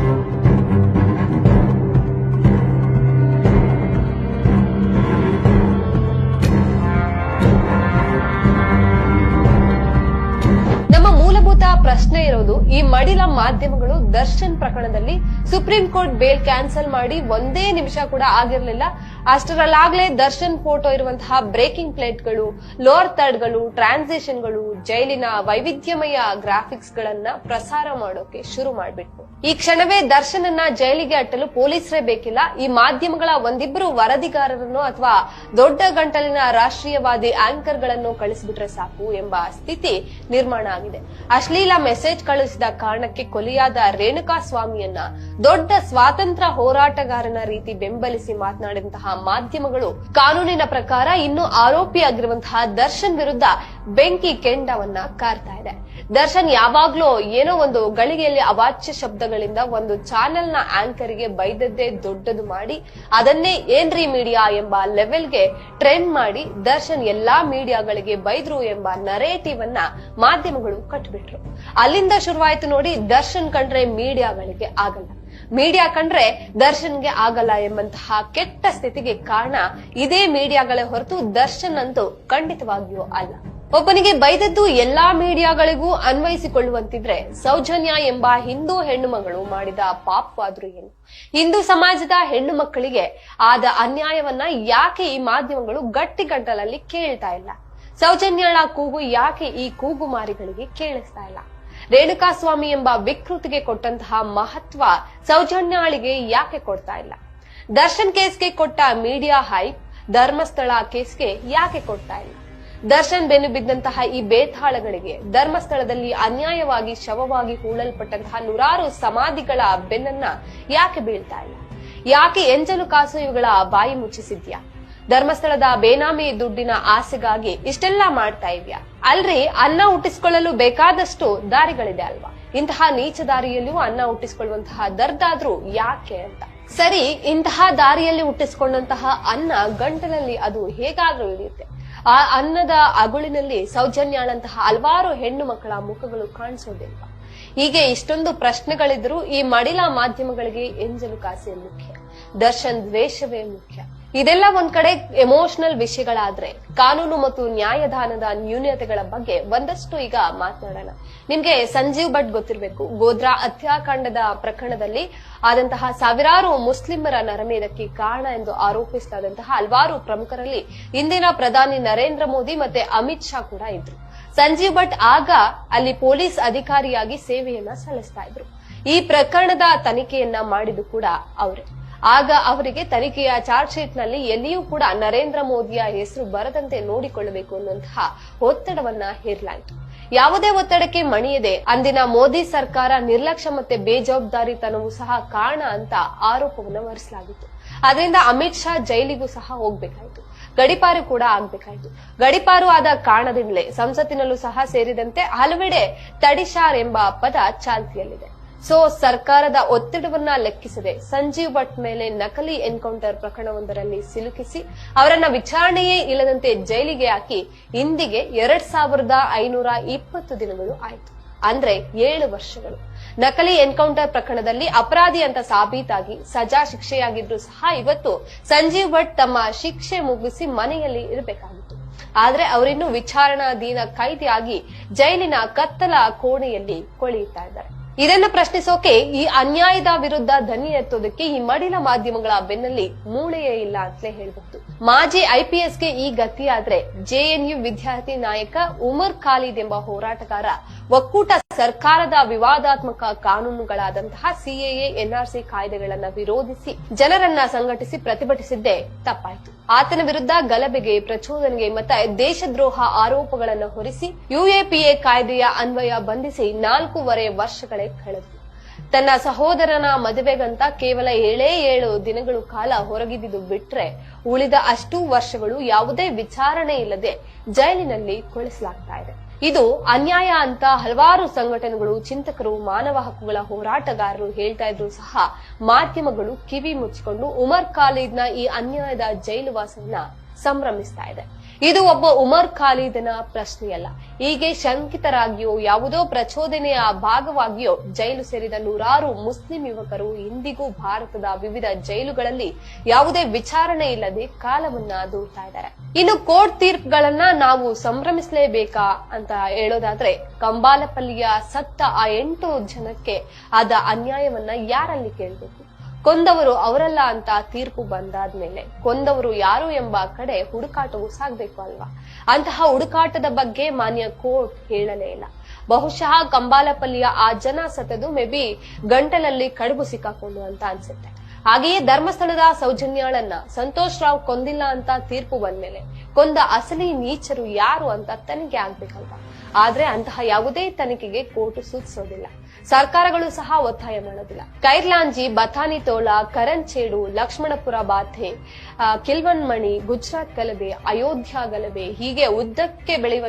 Thank you. ಪ್ರಶ್ನೆ ಇರೋದು, ಈ ಮಡಿಲ ಮಾಧ್ಯಮಗಳು ದರ್ಶನ್ ಪ್ರಕರಣದಲ್ಲಿ ಸುಪ್ರೀಂ ಕೋರ್ಟ್ ಬೇಲ್ ಕ್ಯಾನ್ಸಲ್ ಮಾಡಿ ಒಂದೇ ನಿಮಿಷ ಕೂಡ ಆಗಿರಲಿಲ್ಲ. ಅಷ್ಟರಲ್ಲಾಗ್ಲೇ ದರ್ಶನ್ ಫೋಟೋ ಇರುವಂತಹ ಬ್ರೇಕಿಂಗ್ ಪ್ಲೇಟ್ಗಳು ಲೋರ್ ಥರ್ಡ್ಗಳು, ಟ್ರಾನ್ಸಿಷನ್ಗಳು, ಜೈಲಿನ ವೈವಿಧ್ಯಮಯ ಗ್ರಾಫಿಕ್ಸ್ ಗಳನ್ನ ಪ್ರಸಾರ ಮಾಡೋಕೆ ಶುರು ಮಾಡಿಬಿಟ್ಟು ಈ ಕ್ಷಣವೇ ದರ್ಶನನ್ನ ಜೈಲಿಗೆ ಅಟ್ಟಲು ಪೊಲೀಸರೇ ಬೇಕಿಲ್ಲ. ಈ ಮಾಧ್ಯಮಗಳ ಒಂದಿಬ್ಬರು ವರದಿಗಾರರನ್ನು ಅಥವಾ ದೊಡ್ಡ ಗಂಟಲಿನ ರಾಷ್ಟ್ರೀಯವಾದಿ ಆಂಕರ್ಗಳನ್ನು ಕಳಿಸಿಬಿಟ್ರೆ ಸಾಕು ಎಂಬ ಸ್ಥಿತಿ ನಿರ್ಮಾಣ ಆಗಿದೆ. ಅಶ್ಲೀಲ ಮೆಸೇಜ್ ಕಳುಹಿಸಿದ ಕಾರಣಕ್ಕೆ ಕೊಲೆಯಾದ ರೇಣುಕಾ ಸ್ವಾಮಿಯನ್ನ ದೊಡ್ಡ ಸ್ವಾತಂತ್ರ್ಯ ಹೋರಾಟಗಾರನ ರೀತಿ ಬೆಂಬಲಿಸಿ ಮಾತನಾಡಿದಂತಹ ಮಾಧ್ಯಮಗಳು ಕಾನೂನಿನ ಪ್ರಕಾರ ಇನ್ನು ಆರೋಪಿಯಾಗಿರುವಂತಹ ದರ್ಶನ್ ವಿರುದ್ಧ ಬೆಂಕಿ ಕೆಂಡವನ್ನ ಕಾರ್ತಾ ಇದೆ. ದರ್ಶನ್, ಯಾವಾಗ್ಲೂ ಏನೋ ಒಂದು ಗಳಿಗೆಯಲ್ಲಿ ಅವಾಚ್ಯ ಶಬ್ದಗಳಿಂದ ಒಂದು ಚಾನೆಲ್ನ ಆಂಕರ್ಗೆ ಬೈದದ್ದೇ ದೊಡ್ಡದು ಮಾಡಿ, ಅದನ್ನೇ ಏನ್ರಿ ಮೀಡಿಯಾ ಎಂಬ ಲೆವೆಲ್ಗೆ ಟ್ರೆಂಡ್ ಮಾಡಿ ದರ್ಶನ್ ಎಲ್ಲಾ ಮೀಡಿಯಾಗಳಿಗೆ ಬೈದ್ರು ಎಂಬ ನರೇಟಿವ್ ಅನ್ನ ಮಾಧ್ಯಮಗಳು ಕಟ್ಬಿಟ್ರು. ಅಲ್ಲಿಂದ ಶುರುವಾಯ್ತು ನೋಡಿ, ದರ್ಶನ್ ಕಂಡ್ರೆ ಮೀಡಿಯಾಗಳಿಗೆ ಆಗಲ್ಲ. ಮೀಡಿಯಾ ಕಂಡ್ರೆ ದರ್ಶನ್ಗೆ ಆಗಲ್ಲ ಎಂಬಂತಹ ಕೆಟ್ಟ ಸ್ಥಿತಿಗೆ ಕಾರಣ ಇದೇ ಮೀಡಿಯಾಗಳೇ ಹೊರತು ದರ್ಶನ್ ಅಂತೂ ಖಂಡಿತವಾಗಿಯೂ ಅಲ್ಲ. ಒಬ್ಬನಿಗೆ ಬೈದದ್ದು ಎಲ್ಲಾ ಮೀಡಿಯಾಗಳಿಗೂ ಅನ್ವಯಿಸಿಕೊಳ್ಳುವಂತಿದ್ರೆ ಸೌಜನ್ಯ ಎಂಬ ಹಿಂದೂ ಹೆಣ್ಣುಮಗಳು ಮಾಡಿದ ಪಾಪವಾದ್ರೂ ಏನು? ಹಿಂದೂ ಸಮಾಜದ ಹೆಣ್ಣು ಮಕ್ಕಳಿಗೆ ಆದ ಅನ್ಯಾಯವನ್ನ ಯಾಕೆ ಈ ಮಾಧ್ಯಮಗಳು ಗಟ್ಟಿಗಂಟಲಲ್ಲಿ ಕೇಳ್ತಾ ಇಲ್ಲ? ಸೌಜನ್ಯಳ ಕೂಗು ಯಾಕೆ ಈ ಕೂಗುಮಾರಿಗಳಿಗೆ ಕೇಳಿಸ್ತಾ ಇಲ್ಲ? ರೇಣುಕಾಸ್ವಾಮಿ ಎಂಬ ವಿಕೃತಿಗೆ ಕೊಟ್ಟಂತಹ ಮಹತ್ವ ಸೌಜನ್ಯಾಳಿಗೆ ಯಾಕೆ ಕೊಡ್ತಾ ಇಲ್ಲ? ದರ್ಶನ್ ಕೇಸ್ಗೆ ಕೊಟ್ಟ ಮೀಡಿಯಾ ಹೈಪ್, ಧರ್ಮಸ್ಥಳ ಕೇಸ್ಗೆ ಯಾಕೆ ಕೊಡ್ತಾ ಇಲ್ಲ? ದರ್ಶನ್ ಬೆನ್ನು ಬಿದ್ದಂತಹ ಈ ಬೇತಾಳಗಳಿಗೆ ಧರ್ಮಸ್ಥಳದಲ್ಲಿ ಅನ್ಯಾಯವಾಗಿ ಶವವಾಗಿ ಹೂಳಲ್ಪಟ್ಟಂತಹ ನೂರಾರು ಸಮಾಧಿಗಳ ಬೆನ್ನನ್ನ ಯಾಕೆ ಬೀಳ್ತಾ ಇಲ್ಲ? ಯಾಕೆ ಎಂಜಲು ಕಾಸು ಇವುಗಳ ಬಾಯಿ ಮುಚ್ಚಿಸಿದ್ಯಾ? ಧರ್ಮಸ್ಥಳದ ಬೇನಾಮಿ ದುಡ್ಡಿನ ಆಸೆಗಾಗಿ ಇಷ್ಟೆಲ್ಲಾ ಮಾಡ್ತಾ ಇದ್ಯಾ? ಅಲ್ರಿ, ಅನ್ನ ಹುಟ್ಟಿಸಿಕೊಳ್ಳಲು ಬೇಕಾದಷ್ಟು ದಾರಿಗಳಿದೆ ಅಲ್ವಾ? ಇಂತಹ ನೀಚ ದಾರಿಯಲ್ಲಿಯೂ ಅನ್ನ ಹುಟ್ಟಿಸಿಕೊಳ್ಳುವಂತಹ ದರ್ದಾದ್ರೂ ಯಾಕೆ ಅಂತ? ಸರಿ, ಇಂತಹ ದಾರಿಯಲ್ಲಿ ಹುಟ್ಟಿಸಿಕೊಂಡಂತಹ ಅನ್ನ ಗಂಟಲಲ್ಲಿ ಅದು ಹೇಗಾದ್ರೂ ಇಳಿಯುತ್ತೆ. ಆ ಅನ್ನದ ಅಗುಳಿನಲ್ಲಿ ಸೌಜನ್ಯಾಳಂತಹ ಹಲವಾರು ಹೆಣ್ಣು ಮಕ್ಕಳ ಮುಖಗಳು ಕಾಣಿಸೋದಿಲ್ಲ ಹೀಗೆ ಇಷ್ಟೊಂದು ಪ್ರಶ್ನೆಗಳಿದ್ರು ಈ ಮಡಿಲ ಮಾಧ್ಯಮಗಳಿಗೆ ಎಂಜಲು ಕಾಸೆ ಮುಖ್ಯ. ದರ್ಶನ್ ದ್ವೇಷವೇ ಮುಖ್ಯ. ಇದೆಲ್ಲ ಒಂದ್ ಕಡೆ ಎಮೋಷನಲ್ ವಿಷಯಗಳಾದ್ರೆ ಕಾನೂನು ಮತ್ತು ನ್ಯಾಯದಾನದ ನ್ಯೂನ್ಯತೆಗಳ ಬಗ್ಗೆ ಒಂದಷ್ಟು ಈಗ ಮಾತನಾಡೋಣ. ನಿಮ್ಗೆ ಸಂಜೀವ್ ಭಟ್ ಗೊತ್ತಿರಬೇಕು. ಗೋದ್ರಾ ಹತ್ಯಾಕಾಂಡದ ಪ್ರಕರಣದಲ್ಲಿ ಆದಂತಹ ಸಾವಿರಾರು ಮುಸ್ಲಿಮರ ನರಮೇಧಕ್ಕೆ ಕಾರಣ ಎಂದು ಆರೋಪಿಸಲಾದಂತಹ ಹಲವಾರು ಪ್ರಮುಖರಲ್ಲಿ ಇಂದಿನ ಪ್ರಧಾನಿ ನರೇಂದ್ರ ಮೋದಿ ಮತ್ತೆ ಅಮಿತ್ ಶಾ ಕೂಡ ಇದ್ರು. ಸಂಜೀವ್ ಭಟ್ ಆಗ ಅಲ್ಲಿ ಪೊಲೀಸ್ ಅಧಿಕಾರಿಯಾಗಿ ಸೇವೆಯನ್ನ ಸಲ್ಲಿಸ್ತಾ ಇದ್ರು. ಈ ಪ್ರಕರಣದ ತನಿಖೆಯನ್ನ ಮಾಡಿದ್ದು ಕೂಡ ಅವರೇ. ಆಗ ಅವರಿಗೆ ತನಿಖೆಯ ಚಾರ್ಜ್ ಶೀಟ್ನಲ್ಲಿ ಎಲ್ಲಿಯೂ ಕೂಡ ನರೇಂದ್ರ ಮೋದಿಯ ಹೆಸರು ಬರದಂತೆ ನೋಡಿಕೊಳ್ಳಬೇಕು ಅನ್ನುವಂತಹ ಒತ್ತಡವನ್ನ ಹೇರಲಾಯಿತು. ಯಾವುದೇ ಒತ್ತಡಕ್ಕೆ ಮಣಿಯದೆ ಅಂದಿನ ಮೋದಿ ಸರ್ಕಾರ ನಿರ್ಲಕ್ಷ್ಯ ಮತ್ತೆ ಬೇಜವಾಬ್ದಾರಿತನವೂ ಸಹ ಕಾರಣ ಅಂತ ಆರೋಪವನ್ನು ಹೊರಿಸಲಾಗಿತ್ತು. ಅದರಿಂದ ಅಮಿತ್ ಶಾ ಜೈಲಿಗೂ ಸಹ ಹೋಗ್ಬೇಕಾಯ್ತು. ಗಡಿಪಾರು ಕೂಡ ಆಗ್ಬೇಕಾಯ್ತು. ಗಡಿಪಾರು ಆದ ಕಾರಣದಿಂದಲೇ ಸಂಸತ್ತಿನಲ್ಲೂ ಸಹ ಸೇರಿದಂತೆ ಹಲವೆಡೆ ತಡಿಶಾರ್ ಎಂಬ ಪದ ಚಾಲ್ತಿಯಲ್ಲಿದೆ. ಸೊ ಸರ್ಕಾರದ ಒತ್ತಡವನ್ನ ಲೆಕ್ಕಿಸದೆ ಸಂಜೀವ್ ಭಟ್ ಮೇಲೆ ನಕಲಿ ಎನ್ಕೌಂಟರ್ ಪ್ರಕರಣವೊಂದರಲ್ಲಿ ಸಿಲುಕಿಸಿ ಅವರನ್ನ ವಿಚಾರಣೆಯೇ ಇಲ್ಲದಂತೆ ಜೈಲಿಗೆ ಹಾಕಿ ಇಂದಿಗೆ ಎರಡ್ ಸಾವಿರದ ಐನೂರ ಇಪ್ಪತ್ತು ದಿನಗಳು ಆಯಿತು. ಅಂದ್ರೆ ಏಳು ವರ್ಷಗಳು. ನಕಲಿ ಎನ್ಕೌಂಟರ್ ಪ್ರಕರಣದಲ್ಲಿ ಅಪರಾಧಿ ಅಂತ ಸಾಬೀತಾಗಿ ಸಜಾ ಶಿಕ್ಷೆಯಾಗಿದ್ರು ಸಹ ಇವತ್ತು ಸಂಜೀವ್ ಭಟ್ ತಮ್ಮ ಶಿಕ್ಷೆ ಮುಗಿಸಿ ಮನೆಯಲ್ಲಿ ಇರಬೇಕಾಗಿತ್ತು. ಆದ್ರೆ ಅವರಿನ್ನು ವಿಚಾರಣಾಧೀನ ಕೈದಿಯಾಗಿ ಜೈಲಿನ ಕತ್ತಲ ಕೋಣೆಯಲ್ಲಿ ಕೊಳೆಯುತ್ತಾ ಇದ್ದಾರೆ. ಇದನ್ನ ಪ್ರಶ್ನಿಸೋಕೆ ಈ ಅನ್ಯಾಯದ ವಿರುದ್ಧ ಧ್ವನಿ ಎತ್ತೋದಕ್ಕೆ ಈ ಮಡಿಲ ಮಾಧ್ಯಮಗಳ ಬೆನ್ನಲ್ಲಿ ಮೂಳೆಯೇ ಇಲ್ಲ ಅಂತಲೇ ಹೇಳಬಹುದು. ಮಾಜಿ ಐಪಿಎಸ್ಗೆ ಈ ಗತಿಯಾದ್ರೆ ಜೆಎನ್ಯು ವಿದ್ಯಾರ್ಥಿ ನಾಯಕ ಉಮರ್ ಖಾಲಿದ್ ಎಂಬ ಹೋರಾಟಗಾರ ಒಕ್ಕೂಟ ಸರ್ಕಾರದ ವಿವಾದಾತ್ಮಕ ಕಾನೂನುಗಳಾದಂತಹ ಸಿಎಎ, ಎನ್ಆರ್ಸಿ ಕಾಯ್ದೆಗಳನ್ನ ವಿರೋಧಿಸಿ ಜನರನ್ನ ಸಂಘಟಿಸಿ ಪ್ರತಿಭಟಿಸಿದ್ದೇ ತಪ್ಪಾಯಿತು. ಆತನ ವಿರುದ್ಧ ಗಲಭೆಗೆ, ಪ್ರಚೋದನೆಗೆ ಮತ್ತೆ ದೇಶದ್ರೋಹ ಆರೋಪಗಳನ್ನು ಹೊರಿಸಿ ಯುಎಪಿಎ ಕಾಯ್ದೆಯ ಅನ್ವಯ ಬಂಧಿಸಿ ನಾಲ್ಕೂವರೆ ವರ್ಷಗಳೇ ಕಳೆದವು ತನ್ನ ಸಹೋದರನ ಮದುವೆಗಂತ ಕೇವಲ ಏಳೇ ಏಳು ದಿನಗಳು ಕಾಲ ಹೊರಗಿದ್ದು ಬಿಟ್ರೆ ಉಳಿದ ಅಷ್ಟೂ ವರ್ಷಗಳು ಯಾವುದೇ ವಿಚಾರಣೆ ಇಲ್ಲದೆ ಜೈಲಿನಲ್ಲಿ ಕೊಳಿಸಲಾಗ್ತಾ ಇದೆ. ಇದು ಅನ್ಯಾಯ ಅಂತ ಹಲವಾರು ಸಂಘಟನೆಗಳು, ಚಿಂತಕರು, ಮಾನವ ಹಕ್ಕುಗಳ ಹೋರಾಟಗಾರರು ಹೇಳ್ತಾ ಇದ್ರು ಸಹ ಮಾಧ್ಯಮಗಳು ಕಿವಿ ಮುಚ್ಚಿಕೊಂಡು ಉಮರ್ ಖಾಲಿದ್ನ ಈ ಅನ್ಯಾಯದ ಜೈಲುವಾಸವನ್ನ ಸಂಭ್ರಮಿಸ್ತಾ ಇದೆ. ಇದು ಒಬ್ಬ ಉಮರ್ ಖಾಲಿದನ ಪ್ರಶ್ನೆಯಲ್ಲ. ಹೀಗೆ ಶಂಕಿತರಾಗಿಯೋ, ಯಾವುದೋ ಪ್ರಚೋದನೆಯ ಭಾಗವಾಗಿಯೋ ಜೈಲು ಸೇರಿದ ನೂರಾರು ಮುಸ್ಲಿಂ ಯುವಕರು ಇಂದಿಗೂ ಭಾರತದ ವಿವಿಧ ಜೈಲುಗಳಲ್ಲಿ ಯಾವುದೇ ವಿಚಾರಣೆ ಇಲ್ಲದೆ ಕಾಲವನ್ನ ದೂಡ್ತಾ ಇದ್ದಾರೆ. ಇನ್ನು ಕೋರ್ಟ್ ತೀರ್ಪುಗಳನ್ನ ನಾವು ಸಂಭ್ರಮಿಸಲೇಬೇಕಾ ಅಂತ ಹೇಳೋದಾದ್ರೆ, ಕಂಬಾಲಪಲ್ಲಿಯ ಸತ್ತ ಆ ಎಂಟು ಜನಕ್ಕೆ ಆದ ಅನ್ಯಾಯವನ್ನ ಯಾರಲ್ಲಿ ಕೇಳಬೇಕು? ಕೊಂದವರು ಅವರಲ್ಲ ಅಂತ ತೀರ್ಪು ಬಂದಾದ್ಮೇಲೆ ಕೊಂದವರು ಯಾರು ಎಂಬ ಕಡೆ ಹುಡುಕಾಟವು ಸಾಗ್ಬೇಕು ಅಲ್ವಾ? ಅಂತಹ ಹುಡುಕಾಟದ ಬಗ್ಗೆ ಮಾನ್ಯ ಕೋರ್ಟ್ ಹೇಳಲೇ ಇಲ್ಲ. ಬಹುಶಃ ಕಂಬಾಲಪಲ್ಲಿಯ ಆ ಜನ ಸತದು ಮೇ ಬಿ ಗಂಟಲಲ್ಲಿ ಕಡುಬು ಸಿಕ್ಕಾಕೊಂಡು ಅಂತ ಅನ್ಸುತ್ತೆ. ಹಾಗೆಯೇ ಧರ್ಮಸ್ಥಳದ ಸೌಜನ್ಯಾಳನ್ನ ಸಂತೋಷ್ ರಾವ್ ಕೊಂದಿಲ್ಲ ಅಂತ ತೀರ್ಪು ಬಂದ್ಮೇಲೆ ಕೊಂದ ಅಸಲಿ ನೀಚರು ಯಾರು ಅಂತ ತನಿಖೆ ಆಗ್ಬೇಕಲ್ವಾ? ಆದ್ರೆ ಅಂತಹ ಯಾವುದೇ ತನಿಖೆಗೆ ಕೋರ್ಟ್ ಸೂಚಿಸೋದಿಲ್ಲ. ಸರ್ಕಾರಗಳು ಸಹ ಒತ್ತಾಯ ಮಾಡೋದಿಲ್ಲ. ಕೈರ್ಲಾಂಜಿ, ಬಥಾನಿ ತೋಳ ಕರಂಚೇಡು ಲಕ್ಷ್ಮಣಪುರ ಬಾಧೆ ಕಿಲ್ವನ್ಮಣಿ, ಗುಜರಾತ್ ಗಲಭೆ, ಅಯೋಧ್ಯ ಗಲಭೆ ಹೀಗೆ ಉದ್ದಕ್ಕೆ ಬೆಳೆಯುವ